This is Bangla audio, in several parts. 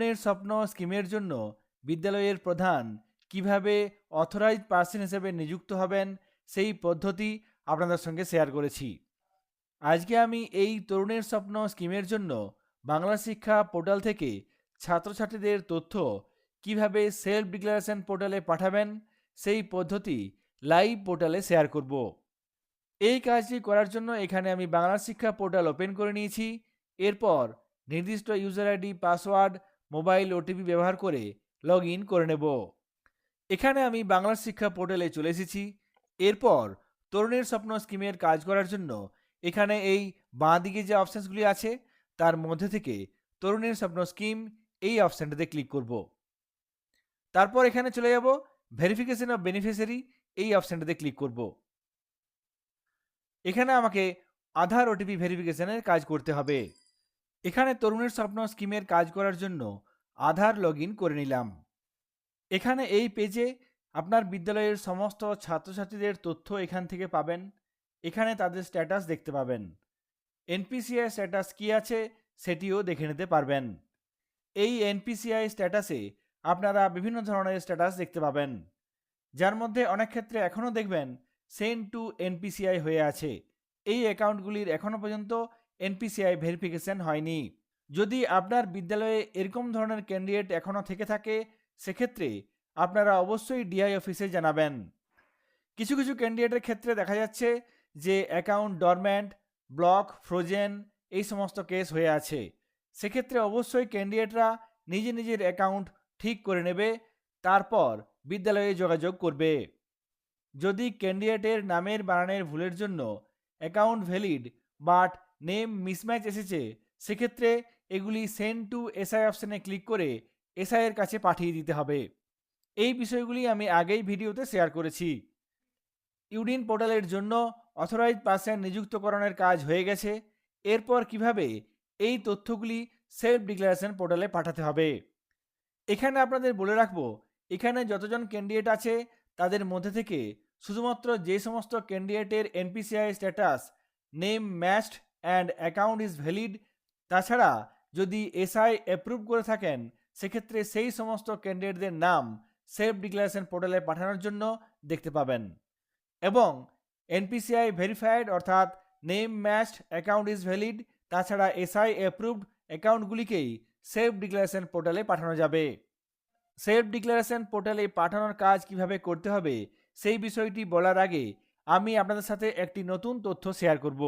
তরুণের স্বপ্ন স্কিমের জন্য বিদ্যালয়ের প্রধান কীভাবে অথরাইজড পার্সন হিসেবে নিযুক্ত হবেন, সেই পদ্ধতি আপনাদের সঙ্গে শেয়ার করেছি। আজকে আমি এই তরুণের স্বপ্ন স্কিমের জন্য বাংলা শিক্ষা পোর্টাল থেকে ছাত্রছাত্রীদের তথ্য কীভাবে সেলফ ডিক্লারেশন পোর্টালে পাঠাবেন, সেই পদ্ধতি লাইভ পোর্টালে শেয়ার করব। এই কাজটি করার জন্য এখানে আমি বাংলা শিক্ষা পোর্টাল ওপেন করে নিয়েছি। এরপর নির্দিষ্ট user ID, password mobile OTP ব্যবহার করে লগ ইন করে নেব। এখানে আমি বাংলা শিক্ষা পোর্টালে চলে এসেছি। এরপর তরুণের স্বপ্ন স্কিমের কাজ করার জন্য এখানে এই বাঁ দিকে যে অপশানসগুলি আছে, তার মধ্যে থেকে তরুণের স্বপ্ন স্কিম এই অপশানটাতে ক্লিক করব। তারপর এখানে চলে যাব, ভেরিফিকেশন অফ বেনিফিশিয়ারি এই অপশানটাতে ক্লিক করব। এখানে আমাকে আধার ওটিপি ভেরিফিকেশনের কাজ করতে হবে। এখানে তরুণের স্বপ্ন স্কিমের কাজ করার জন্য আধার লগ করে নিলাম। এখানে এই পেজে আপনার বিদ্যালয়ের সমস্ত ছাত্রছাত্রীদের তথ্য এখান থেকে পাবেন। এখানে তাদের স্ট্যাটাস দেখতে পাবেন। এনপিসিআই স্ট্যাটাস কী আছে সেটিও দেখে নিতে পারবেন। এই এনপিসিআই স্ট্যাটাসে আপনারা বিভিন্ন ধরনের স্ট্যাটাস দেখতে পাবেন। যার মধ্যে অনেক ক্ষেত্রে এখনও দেখবেন সেন্ড টু এনপিসিআই হয়ে আছে। এই অ্যাকাউন্টগুলির এখনও পর্যন্ত এনপিসিআই ভেরিফিকেশন হয়নি। যদি আপনার বিদ্যালয়ে এরকম ধরনের ক্যান্ডিডেট এখনও থেকে থাকে, সেক্ষেত্রে আপনারা অবশ্যই ডিআই অফিসে জানাবেন। কিছু কিছু ক্যান্ডিডেটের ক্ষেত্রে দেখা যাচ্ছে যে অ্যাকাউন্ট ডরম্যান্ট ব্লক ফ্রোজেন এই সমস্ত কেস হয়ে আছে। সেক্ষেত্রে অবশ্যই ক্যান্ডিডেটরা নিজে নিজের অ্যাকাউন্ট ঠিক করে নেবে, তারপর বিদ্যালয়ে যোগাযোগ করবে। যদি ক্যান্ডিডেটের নামের বানানের ভুলের জন্য account valid but name mismatch এসেছে, সেক্ষেত্রে এগুলি সেন্ড টু এসআই অপশানে ক্লিক করে এসআই এর কাছে পাঠিয়ে দিতে হবে। এই বিষয়গুলি আমি আগেই ভিডিওতে শেয়ার করেছি। ইউডিন পোর্টালের জন্য অথরাইজ পার্সন নিযুক্তকরণের কাজ হয়ে গেছে। এরপর কীভাবে এই তথ্যগুলি সেলফ ডিক্লারেশন পোর্টালে পাঠাতে হবে? এখানে আপনাদের বলে রাখব, এখানে যতজন ক্যান্ডিডেট আছে, তাদের মধ্যে থেকে শুধুমাত্র যে সমস্ত ক্যান্ডিডেটের NPCI status name matched and account is valid তাছাড়া যদি এসআই অ্যাপ্রুভ করে থাকেন, সেক্ষেত্রে সেই সমস্ত ক্যান্ডিডেটদের নাম সেলফ ডিক্লারেশন পোর্টালে পাঠানোর জন্য দেখতে পাবেন। এবং এনপিসিআই ভেরিফাইড অর্থাৎ name matched account is valid তাছাড়া এসআই অ্যাপ্রুভড অ্যাকাউন্টগুলিকেই সেলফ ডিক্লারেশন পোর্টালে পাঠানো যাবে। সেলফ ডিক্লারেশন পোর্টালে পাঠানোর কাজ কীভাবে করতে হবে, সেই বিষয়টি বলার আগে আমি আপনাদের সাথে একটি নতুন তথ্য শেয়ার করব।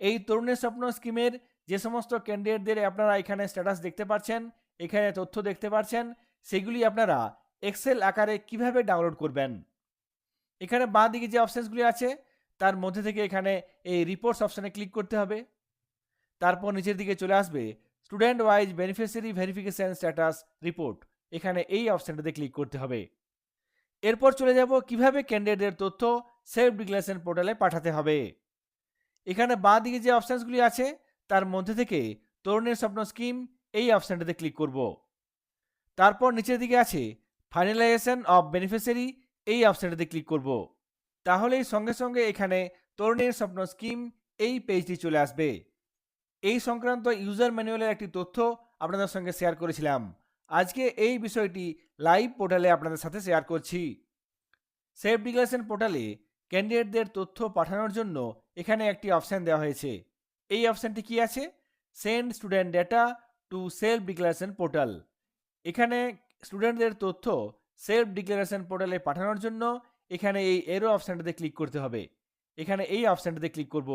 এই তরুণের স্বপ্ন স্কিমের যে সমস্ত ক্যান্ডিডেটদের আপনারা এখানে স্ট্যাটাস দেখতে পাচ্ছেন, এখানে তথ্য দেখতে পাচ্ছেন, সেগুলি আপনারা এক্সেল আকারে কীভাবে ডাউনলোড করবেন? এখানে বাঁ দিকে যে অপশানসগুলি আছে, তার মধ্যে থেকে এখানে এই রিপোর্টস অপশানে ক্লিক করতে হবে। তারপর নিচের দিকে চলে আসবে student wise beneficiary verification status report এখানে এই অপশানটাতে ক্লিক করতে হবে। এরপর চলে যাব কীভাবে ক্যান্ডিডেটের তথ্য সেলফ ডিক্লারেশন পোর্টালে পাঠাতে হবে। এখানে বাঁ দিকে যে অপশানসগুলি আছে, তার মধ্যে থেকে তরুণের স্বপ্ন স্কিম এই অপশানটাতে ক্লিক করব। তারপর নিচের দিকে আছে ফাইনালাইজেশন অফ বেনিফিশিয়ারি এই অপশানটাতে ক্লিক করব। তাহলেই সঙ্গে সঙ্গে এখানে তরুণের স্বপ্ন স্কিম এই পেজটি চলে আসবে। এই সংক্রান্ত ইউজার ম্যানুয়ালের একটি তথ্য আপনাদের সঙ্গে শেয়ার করেছিলাম। আজকে এই বিষয়টি লাইভ পোর্টালে আপনাদের সাথে শেয়ার করছি। সেফ ডিক্লারেশন পোর্টালে ক্যান্ডিডেটদের তথ্য পাঠানোর জন্য এখানে একটি অপশান দেওয়া হয়েছে। এই অপশানটি কি আছে? Send student data to self declaration portal. এখানে স্টুডেন্টদের তথ্য সেলফ ডিক্লারেশন পোর্টালে পাঠানোর জন্য এখানে এই এরো অপশানটাতে ক্লিক করতে হবে। এখানে এই অপশানটাতে ক্লিক করব।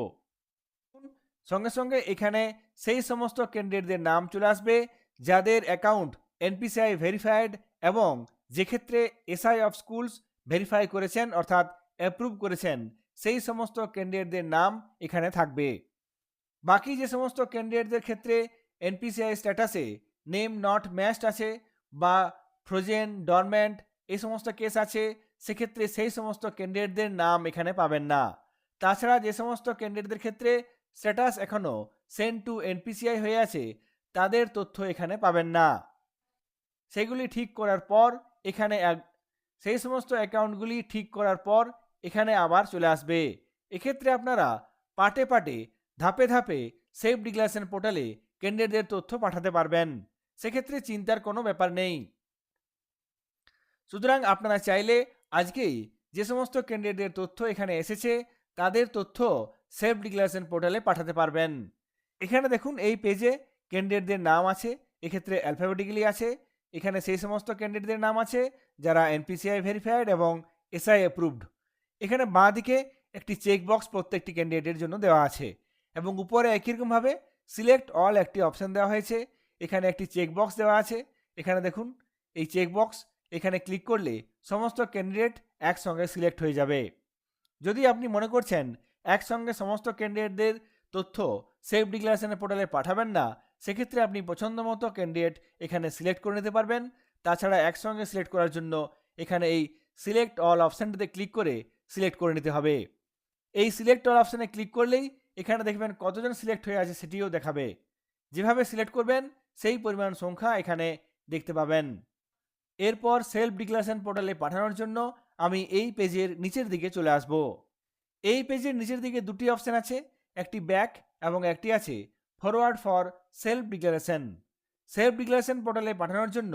সঙ্গে সঙ্গে এখানে সেই সমস্ত ক্যান্ডিডেটদের নাম চলে আসবে যাদের অ্যাকাউন্ট এনপিসিআই ভেরিফাইড এবং যে ক্ষেত্রে এসআই অফ স্কুলস ভেরিফাই করেছেন, অর্থাৎ অ্যাপ্রুভ করেছেন, সেই সমস্ত ক্যান্ডিডেটদের নাম এখানে থাকবে। বাকি যে সমস্ত ক্যান্ডিডেটদের ক্ষেত্রে এনপিসিআই স্ট্যাটাসে নেম নট ম্যাচড আছে বা ফ্রোজেন ডরম্যান্ট এই সমস্ত কেস আছে, সেক্ষেত্রে সেই সমস্ত ক্যান্ডিডেটদের নাম এখানে পাবেন না। তাছাড়া যে সমস্ত ক্যান্ডিডেটদের ক্ষেত্রে স্ট্যাটাস এখনও সেন্ড টু এনপিসিআই হয়ে আছে, তাদের তথ্য এখানে পাবেন না। সেগুলি ঠিক করার পর এখানে সেই সমস্ত অ্যাকাউন্টগুলি ঠিক করার পর এখানে আবার চলে আসবে। এক্ষেত্রে আপনারা পাটে পাটে, ধাপে ধাপে সেফ ডিক্লারেশন পোর্টালে ক্যান্ডিডেটদের তথ্য পাঠাতে পারবেন। সেক্ষেত্রে চিন্তার কোনো ব্যাপার নেই। সুতরাং আপনারা চাইলে আজকেই যে সমস্ত ক্যান্ডিডেটের তথ্য এখানে এসেছে, তাদের তথ্য সেফ ডিক্লারেশন পোর্টালে পাঠাতে পারবেন। এখানে দেখুন, এই পেজে ক্যান্ডিডেটদের নাম আছে, এক্ষেত্রে অ্যালফাবেটিক্যালি আছে। এখানে সেই সমস্ত ক্যান্ডিডেটদের নাম আছে, যারা এনপিসিআই ভেরিফাইড এবং এসআই অ্যাপ্রুভড এখানে বাঁ দিকে একটি চেক বক্স প্রত্যেকটি ক্যান্ডিডেটের জন্য দেওয়া আছে এবং উপরে একই রকমভাবে সিলেক্ট অল একটি অপশন দেওয়া হয়েছে। এখানে একটি চেক বক্স দেওয়া আছে। এখানে দেখুন, এই চেক বক্স এখানে ক্লিক করলে সমস্ত ক্যান্ডিডেট একসঙ্গে সিলেক্ট হয়ে যাবে। যদি আপনি মনে করছেন একসঙ্গে সমস্ত ক্যান্ডিডেটদের তথ্য সেফ ডিক্লারেশনের পোর্টালে পাঠাবেন না, সেক্ষেত্রে আপনি পছন্দ মতো ক্যান্ডিডেট এখানে সিলেক্ট করে নিতে পারবেন। তাছাড়া একসঙ্গে সিলেক্ট করার জন্য এখানে এই সিলেক্ট অল অপশানটিতে ক্লিক করে সিলেক্ট করে নিতে হবে। এই সিলেক্টর অপশানে ক্লিক করলেই এখানে দেখবেন কতজন সিলেক্ট হয়ে আছে সেটিও দেখাবে। যেভাবে সিলেক্ট করবেন, সেই পরিমাণ সংখ্যা এখানে দেখতে পাবেন। এরপর সেলফ ডিক্লারেশন পোর্টালে পাঠানোর জন্য আমি এই পেজের নিচের দিকে চলে আসব। এই পেজের নিচের দিকে দুটি অপশন আছে, একটি ব্যাক এবং একটি আছে forward for self declaration self declaration পোর্টালে পাঠানোর জন্য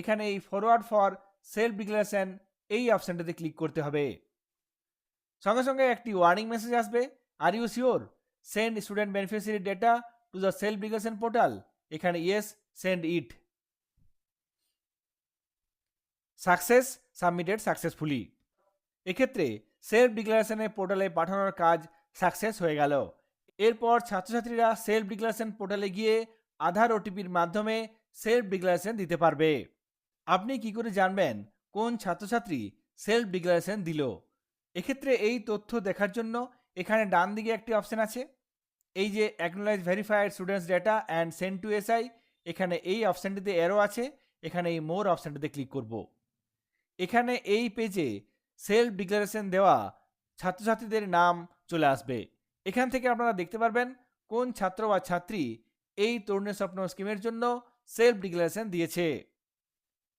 এখানে এই ফরওয়ার্ড ফর সেলফ ডিক্লারেশন এই অপশানটাতে ক্লিক করতে হবে। সঙ্গে সঙ্গে একটি ওয়ার্নিং মেসেজ আসবে। Are you sure send student beneficiary data to the self declaration portal এখানে yes send it success submitted successfully এক্ষেত্রে সেলফ ডিক্লারেশনের পোর্টালে পাঠানোর কাজ সাকসেস হয়ে গেল। এরপর ছাত্রছাত্রীরা সেলফ ডিক্লারেশন পোর্টালে গিয়ে আধার ওটিপির মাধ্যমে সেলফ ডিক্লারেশন দিতে পারবে। আপনি কি করে জানবেন কোন ছাত্রছাত্রী সেলফ ডিক্লারেশন দিল? এক্ষেত্রে এই তথ্য দেখার জন্য এখানে ডান দিকে একটি অপশন আছে। এই যে acknowledge verified students data and send to SI এখানে এই অপশানটিতে এরো আছে, এখানে এই মোর অপশানটিতে ক্লিক করব। এখানে এই পেজে সেলফ ডিক্লারেশন দেওয়া ছাত্রছাত্রীদের নাম চলে আসবে। এখান থেকে আপনারা দেখতে পারবেন কোন ছাত্র বা ছাত্রী এই তরুণের স্বপ্ন স্কিমের জন্য সেলফ ডিক্লারেশন দিয়েছে।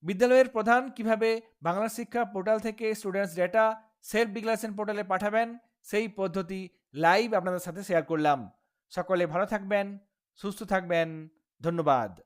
বিদ্যালয়ের প্রধান কীভাবে বাংলা শিক্ষা পোর্টাল থেকে স্টুডেন্টস ডেটা সেলফ ডিক্লারেশন পোর্টালে পাঠাবেন। সেই পদ্ধতি লাইভ আপনাদের সাথে শেয়ার করলাম। সকলে ভালো থাকবেন, সুস্থ থাকবেন। ধন্যবাদ।